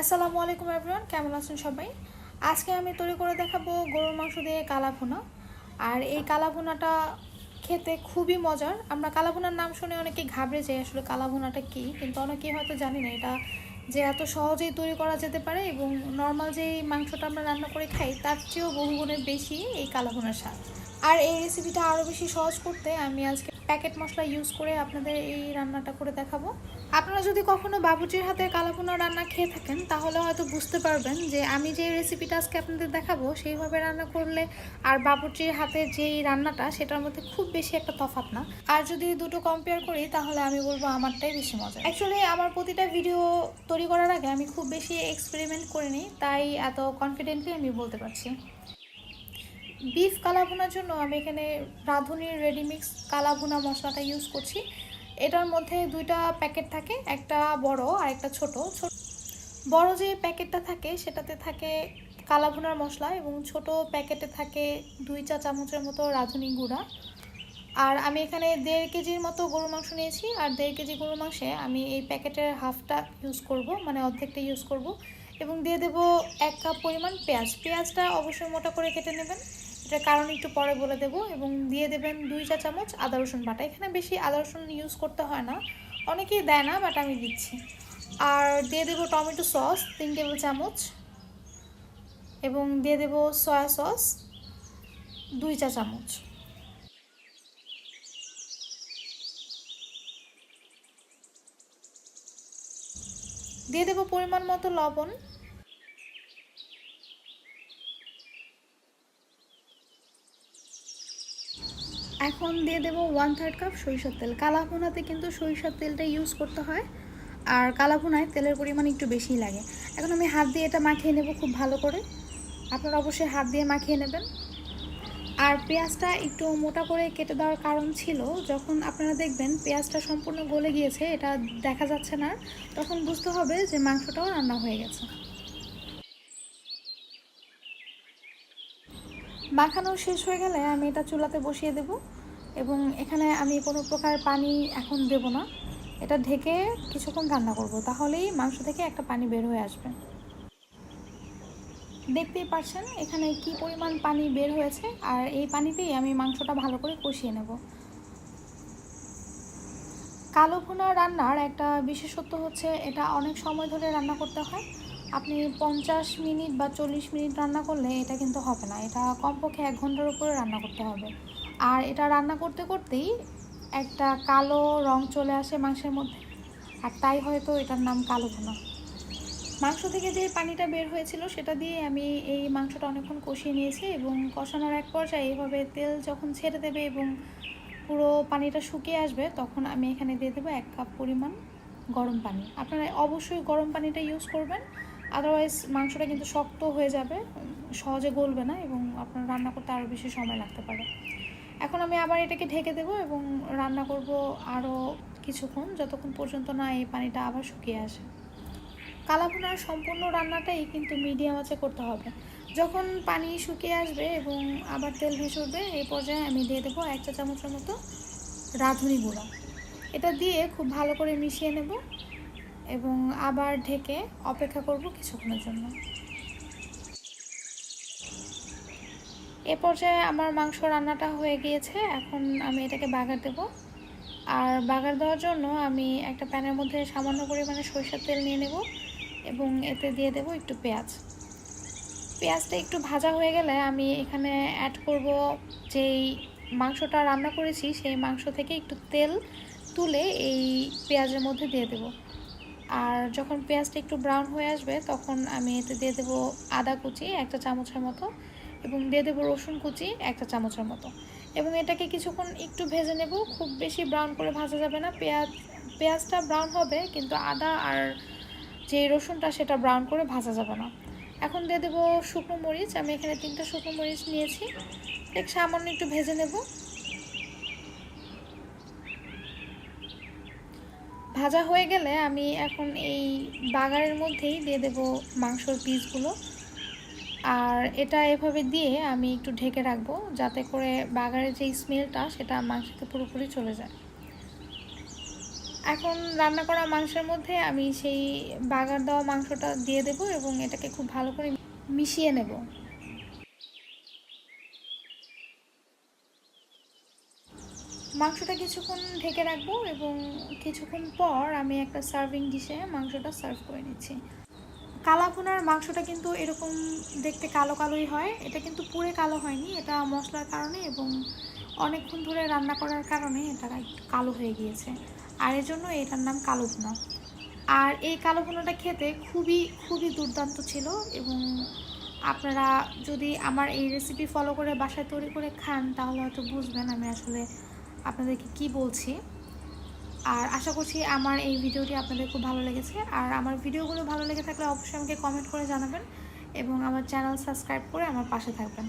আসসালামু আলাইকুম এভরিওয়ান কেমন আছেন সবাই? আজকে আমি তৈরি করে দেখাবো গরুর মাংস দিয়ে কালা ভুনা। আর এই কালা ভুনাটা খেতে খুবই মজার। আমরা কালা ভুনার নাম শুনে অনেকে ঘাবড়ে যাই, আসলে কালা ভুনাটা কী? কিন্তু অনেকেই হয়তো জানি না, এটা যে এত সহজেই তৈরি করা যেতে পারে এবং নর্মাল যে মাংসটা আমরা রান্না করে খাই, তার চেয়েও বহুগুণে বেশি এই কালা ভুনার স্বাদ। আর এই রেসিপিটা আরও বেশি সহজ করতে আমি আজকে প্যাকেট মশলা ইউজ করে আপনাদের এই রান্নাটা করে দেখাবো। আপনারা যদি কখনো বাবুজির হাতে কালাভুনা রান্না খেয়ে থাকেন, তাহলে হয়তো বুঝতে পারবেন যে আমি যে রেসিপিটা আজকে আপনাদের দেখাবো, সেইভাবে রান্না করলে আর বাবুজির হাতের যেই রান্নাটা, সেটার মধ্যে খুব বেশি একটা তফাৎ না। আর যদি দুটো কম্পেয়ার করি, তাহলে আমি বলব আমারটাই বেশি মজা অ্যাকচুয়ালি আমার প্রতিটা ভিডিও তৈরি করার আগে আমি খুব বেশি এক্সপেরিমেন্ট করিনি, তাই এত কনফিডেন্টলি আমি বলতে পারছি। বিফ কালাভুনার জন্য আমি এখানে রাঁধুনির রেডিমিক্স কালাভুনা মশলাটা ইউজ করছি। এটার মধ্যে দুইটা প্যাকেট থাকে, একটা বড় আর একটা ছোট। বড় যে প্যাকেটটা থাকে, সেটাতে থাকে কালাভুনার মশলা এবং ছোট প্যাকেটে থাকে দুই চা চামচের মতো রাঁধুনি গুঁড়া। আর আমি এখানে দেড় কেজির মতো গরু মাংস নিয়েছি, আর দেড় কেজি গরু মাংসে আমি এই প্যাকেটের হাফটা ইউজ করব মানে অর্ধেকটা ইউজ করব। এবং দিয়ে দেব এক কাপ পরিমাণ পেঁয়াজ। পেঁয়াজটা অবশ্যই মোটা করে কেটে নেবেন। এটার কারণ একটু পরে বলে দেব এবং দিয়ে দেবেন দুই চা চামচ আদা রসুন বাটা। এখানে বেশি আদা রসুন ইউজ করতে হয় না। অনেকেই দেয় না বাট আমি দিচ্ছি। আর দিয়ে দেবো টমেটো সস, তিন টেবিল চামচ। এবং দিয়ে দেবো সয়া সস, দুই চা চামচ। দিয়ে দেবো পরিমাণ মতো লবণ। এখন দিয়ে দেবো ওয়ান থার্ড কাপ সরিষার তেল। কালাভুনাতে কিন্তু সরিষার তেলটা ইউজ করতে হয়, আর কালাভুনায় তেলের পরিমাণ একটু বেশিই লাগে। এখন আমি হাত দিয়ে এটা মাখিয়ে নেব খুব ভালো করে। আপনারা অবশ্যই হাত দিয়ে মাখিয়ে নেবেন। আর পেঁয়াজটা একটু মোটা করে কেটে দেওয়ার কারণ ছিল, যখন আপনারা দেখবেন পেঁয়াজটা সম্পূর্ণ গলে গিয়েছে, এটা দেখা যাচ্ছে না, তখন বুঝতে হবে যে মাংসটাও রান্না হয়ে গেছে। মাখানো শেষ হয়ে গেলে আমি এটা চুলাতে বসিয়ে দেব এবং এখানে আমি কোনো প্রকার পানি এখন দেব না। এটা ঢেকে কিছুক্ষণ রান্না করব, তাহলেই মাংস থেকে একটা পানি বের হয়ে আসবে। দেখতেই পাচ্ছেন এখানে কি পরিমাণ পানি বের হয়েছে, আর এই পানিতেই আমি মাংসটা ভালো করে কষিয়ে নেব। কালো ভুনা রান্নার একটা বিশেষত্ব হচ্ছে, এটা অনেক সময় ধরে রান্না করতে হয়। আপনি পঞ্চাশ মিনিট বা চল্লিশ মিনিট রান্না করলে এটা কিন্তু হবে না, এটা কমপক্ষে এক ঘণ্টার উপরে রান্না করতে হবে। আর এটা রান্না করতে করতেই একটা কালো রং চলে আসে মাংসের মধ্যে, আর তাই হয়তো এটার নাম কালো ভুনা। মাংস থেকে যে পানিটা বের হয়েছিল, সেটা দিয়ে আমি এই মাংসটা অনেকক্ষণ কষিয়ে নিয়েছি এবং কষানোর এক পর্যায়ে এইভাবে তেল যখন ছেড়ে দেবে এবং পুরো পানিটা শুকিয়ে আসবে, তখন আমি এখানে দিয়ে দেবো এক কাপ পরিমাণ গরম পানি। আপনারা অবশ্যই গরম পানিটা ইউজ করবেন আদারওয়াইজ মাংসটা কিন্তু শক্ত হয়ে যাবে, সহজে গলবে না এবং আপনার রান্না করতে আরও বেশি সময় লাগতে পারে। এখন আমি আবার এটাকে ঢেকে দেবো এবং রান্না করব আরও কিছুক্ষণ, যতক্ষণ পর্যন্ত না এই পানিটা আবার শুকিয়ে আসে। কালাভুনার সম্পূর্ণ রান্নাটাই কিন্তু মিডিয়াম আঁচে করতে হবে। যখন পানি শুকিয়ে আসবে এবং আবার তেল ভেসে উঠবে, এই পর্যায়ে আমি দিয়ে দেবো এক চা চামচের মতো রাঁধুনি গুঁড়া। এটা দিয়ে খুব ভালো করে মিশিয়ে নেব এবং আবার ঢেকে অপেক্ষা করব কিছুক্ষণের জন্য। এ পর্যায়ে আমার মাংস রান্নাটা হয়ে গিয়েছে, এখন আমি এটাকে বাগার দেব। আর বাগার দেওয়ার জন্য আমি একটা প্যানের মধ্যে সামান্য পরিমাণে সরিষার তেল নিয়ে নেব। এবং এতে দিয়ে দেব একটু পেঁয়াজ। পেঁয়াজটা একটু ভাজা হয়ে গেলে আমি এখানে অ্যাড করব যেই মাংসটা রান্না করেছি, সেই মাংস থেকে একটু তেল তুলে এই পেঁয়াজের মধ্যে দিয়ে দেব। আর যখন পেঁয়াজটা একটু ব্রাউন হয়ে আসবে, তখন আমি এতে দিয়ে দেবো আদা কুচি একটা চামচের মতো এবং দিয়ে দেবো রসুন কুচি একটা চামচের মতো। এবং এটাকে কিছুক্ষণ একটু ভেজে নেব, খুব বেশি ব্রাউন করে ভাজা যাবে না। পেঁয়াজ, পেঁয়াজটা ব্রাউন হবে, কিন্তু আদা আর যে রসুনটা সেটা ব্রাউন করে ভাজা যাবে না। এখন দিয়ে দেবো শুকনো মরিচ। আমি এখানে তিনটা শুকনো মরিচ নিয়েছি। এক সামান্য একটু ভেজে নেব। ভাজা হয়ে গেলে আমি এখন এই বাগারের মধ্যেই দিয়ে দেব মাংসর পিসগুলো। আর এটা এভাবে দিয়ে আমি একটু ঢেকে রাখব যাতে করে বাগারের যে স্মেলটা সেটা মাংসতে পুরোপুরি চলে যায়। এখন রান্না করা মাংসের মধ্যে আমি সেই বাগার দেওয়া মাংসটা দিয়ে দেব এবং এটাকে খুব ভালো করে মিশিয়ে নেব। মাংসটা কিছুক্ষণ ঢেকে রাখব এবং কিছুক্ষণ পর আমি একটা সার্ভিং ডিশে মাংসটা সার্ভ করে নিচ্ছি। কালাভুনার মাংসটা কিন্তু এরকম দেখতে কালো কালোই হয়। এটা কিন্তু পুরে কালো হয়নি, এটা মশলার কারণে এবং অনেকক্ষণ ধরে রান্না করার কারণে এটা কালো হয়ে গিয়েছে। আর এর জন্য এটার নাম কালো ভুনা আর এই কালো ভুনাটা খেতে খুবই খুবই দুর্দান্ত ছিল এবং আপনারা যদি আমার এই রেসিপি ফলো করে বাসায় তৈরি করে খান, তাহলে হয়তো বুঝবেন আমি আসলে আপনাদেরকে কি বলছি। আর আশা করছি আমার এই ভিডিওটি আপনাদের খুব ভালো লেগেছে। আর আমার ভিডিওগুলো ভালো লেগে থাকলে অবশ্যই আমাকে কমেন্ট করে জানাবেন এবং আমার চ্যানেল সাবস্ক্রাইব করে আমার পাশে থাকবেন।